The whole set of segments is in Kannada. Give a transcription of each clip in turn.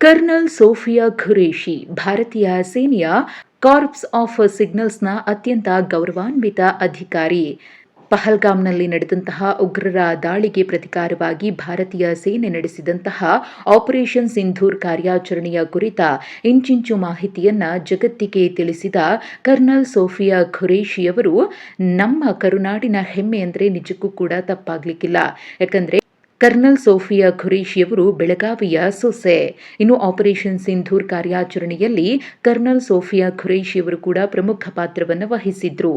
ಕರ್ನಲ್ ಸೋಫಿಯಾ ಖುರೇಶಿ ಭಾರತೀಯ ಸೇನೆಯ ಕಾರ್ಪ್ಸ್ ಆಫ್ ಸಿಗ್ನಲ್ಸ್ನ ಅತ್ಯಂತ ಗೌರವಾನ್ವಿತ ಅಧಿಕಾರಿ. ಪಹಲ್ಗಾಮ್ನಲ್ಲಿ ನಡೆದಂತಹ ಉಗ್ರರ ದಾಳಿಗೆ ಪ್ರತಿಕಾರವಾಗಿ ಭಾರತೀಯ ಸೇನೆ ನಡೆಸಿದಂತಹ ಆಪರೇಷನ್ ಸಿಂಧೂರ್ ಕಾರ್ಯಾಚರಣೆಯ ಕುರಿತ ಇಂಚಿಂಚು ಮಾಹಿತಿಯನ್ನ ಜಗತ್ತಿಗೆ ತಿಳಿಸಿದ ಕರ್ನಲ್ ಸೋಫಿಯಾ ಖುರೇಶಿಯವರು ನಮ್ಮ ಕರುನಾಡಿನ ಹೆಮ್ಮೆ ಅಂದರೆ ನಿಜಕ್ಕೂ ಕೂಡ ತಪ್ಪಾಗ್ಲಿಕ್ಕಿಲ್ಲ. ಯಾಕಂದ್ರೆ ಕರ್ನಲ್ ಸೋಫಿಯಾ ಖುರೇಶಿಯವರು ಬೆಳಗಾವಿಯ ಸೊಸೆ. ಇನ್ನು ಆಪರೇಷನ್ ಸಿಂಧೂರ್ ಕಾರ್ಯಾಚರಣೆಯಲ್ಲಿ ಕರ್ನಲ್ ಸೋಫಿಯಾ ಖುರೇಶಿಯವರು ಕೂಡ ಪ್ರಮುಖ ಪಾತ್ರವನ್ನು ವಹಿಸಿದ್ರು.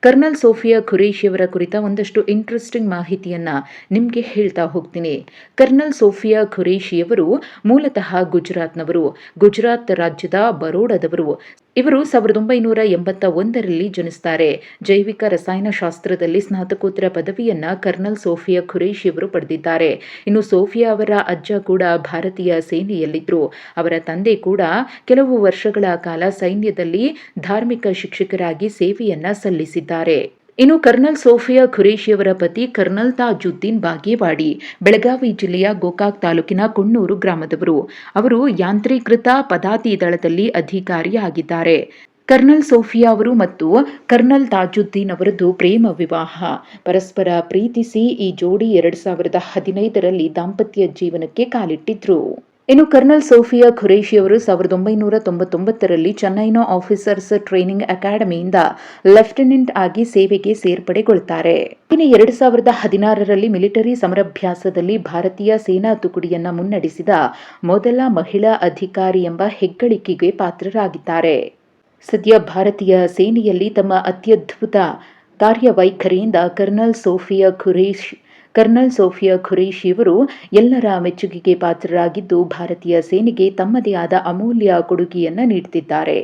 ಕರ್ನಲ್ ಸೋಫಿಯಾ ಖುರೇಶಿಯವರ ಕುರಿತ ಒಂದಷ್ಟು ಇಂಟ್ರೆಸ್ಟಿಂಗ್ ಮಾಹಿತಿಯನ್ನ ನಿಮಗೆ ಹೇಳ್ತಾ ಹೋಗ್ತೀನಿ. ಕರ್ನಲ್ ಸೋಫಿಯಾ ಖುರೇಶಿಯವರು ಮೂಲತಃ ಗುಜರಾತ್ನವರು. ಗುಜರಾತ್ ರಾಜ್ಯದ ಬರೋಡದವರು. ಇವರು ಸಾವಿರದ ಒಂಬೈನೂರ ಎಂಬತ್ತ ಒಂದರಲ್ಲಿ ಜನಿಸ್ತಾರೆ. ಜೈವಿಕ ರಸಾಯನಶಾಸ್ತ್ರದಲ್ಲಿ ಸ್ನಾತಕೋತ್ತರ ಪದವಿಯನ್ನ ಕರ್ನಲ್ ಸೋಫಿಯಾ ಖುರೇಶಿಯವರು ಪಡೆದಿದ್ದಾರೆ. ಇನ್ನು ಸೋಫಿಯಾ ಅವರ ಅಜ್ಜ ಕೂಡ ಭಾರತೀಯ ಸೇನೆಯಲ್ಲಿದ್ದರು ಅವರ ತಂದೆ ಕೂಡ ಕೆಲವು ವರ್ಷಗಳ ಕಾಲ ಸೈನ್ಯದಲ್ಲಿ ಧಾರ್ಮಿಕ ಶಿಕ್ಷಕರಾಗಿ ಸೇವೆಯನ್ನ ಸಲ್ಲಿಸಿದ್ದಾರೆ. ಇನ್ನು ಕರ್ನಲ್ ಸೋಫಿಯಾ ಖುರೇಶಿಯವರ ಪತಿ ಕರ್ನಲ್ ತಾಜುದ್ದೀನ್ ಬಾಗೇವಾಡಿ, ಬೆಳಗಾವಿ ಜಿಲ್ಲೆಯ ಗೋಕಾಕ್ ತಾಲೂಕಿನ ಕುಣ್ಣೂರು ಗ್ರಾಮದವರು. ಅವರು ಯಾಂತ್ರೀಕೃತ ಪದಾತಿ ದಳದಲ್ಲಿ ಅಧಿಕಾರಿಯಾಗಿದ್ದಾರೆ. ಕರ್ನಲ್ ಸೋಫಿಯಾ ಅವರು ಮತ್ತು ಕರ್ನಲ್ ತಾಜುದ್ದೀನ್ ಅವರದ್ದು ಪ್ರೇಮ ವಿವಾಹ. ಪರಸ್ಪರ ಪ್ರೀತಿಸಿ ಈ ಜೋಡಿ ಎರಡು ಸಾವಿರದ ಹದಿನೈದರಲ್ಲಿ ದಾಂಪತ್ಯ ಜೀವನಕ್ಕೆ ಕಾಲಿಟ್ಟಿದ್ರು. ಇನ್ನು ಕರ್ನಲ್ ಸೋಫಿಯಾ ಖುರೇಶಿಯವರು ಸಾವಿರದ ಒಂಬೈನೂರ ತೊಂಬತ್ತೊಂಬತ್ತರಲ್ಲಿ ಚೆನ್ನೈನ ಆಫೀಸರ್ಸ್ ಟ್ರೈನಿಂಗ್ ಅಕಾಡೆಮಿಯಿಂದ ಲೆಫ್ಟಿನೆಂಟ್ ಆಗಿ ಸೇವೆಗೆ ಸೇರ್ಪಡೆಗೊಳ್ತಾರೆ. ಇನ್ನು ಎರಡು ಸಾವಿರದ ಹದಿನಾರರಲ್ಲಿ ಮಿಲಿಟರಿ ಸಮರಭ್ಯಾಸದಲ್ಲಿ ಭಾರತೀಯ ಸೇನಾ ತುಕಡಿಯನ್ನ ಮುನ್ನಡೆಸಿದ ಮೊದಲ ಮಹಿಳಾ ಅಧಿಕಾರಿ ಎಂಬ ಹೆಗ್ಗಳಿಕೆಗೆ ಪಾತ್ರರಾಗಿದ್ದಾರೆ. ಸದ್ಯ ಭಾರತೀಯ ಸೇನೆಯಲ್ಲಿ ತಮ್ಮ ಅತ್ಯದ್ಭುತ ಕಾರ್ಯವೈಖರಿಯಿಂದ ಕರ್ನಲ್ ಸೋಫಿಯಾ ಖುರೇಶ್ ಕರ್ನಲ್ ಸೋಫಿಯಾ ಖುರೇಶಿಯವರು ಎಲ್ಲರ ಮೆಚ್ಚುಗೆಗೆ ಪಾತ್ರರಾಗಿದ್ದು ಭಾರತೀಯ ಸೇನೆಗೆ ತಮ್ಮದೇ ಆದ ಅಮೂಲ್ಯ ಕೊಡುಗೆಯನ್ನು ನೀಡುತ್ತಿದ್ದಾರೆ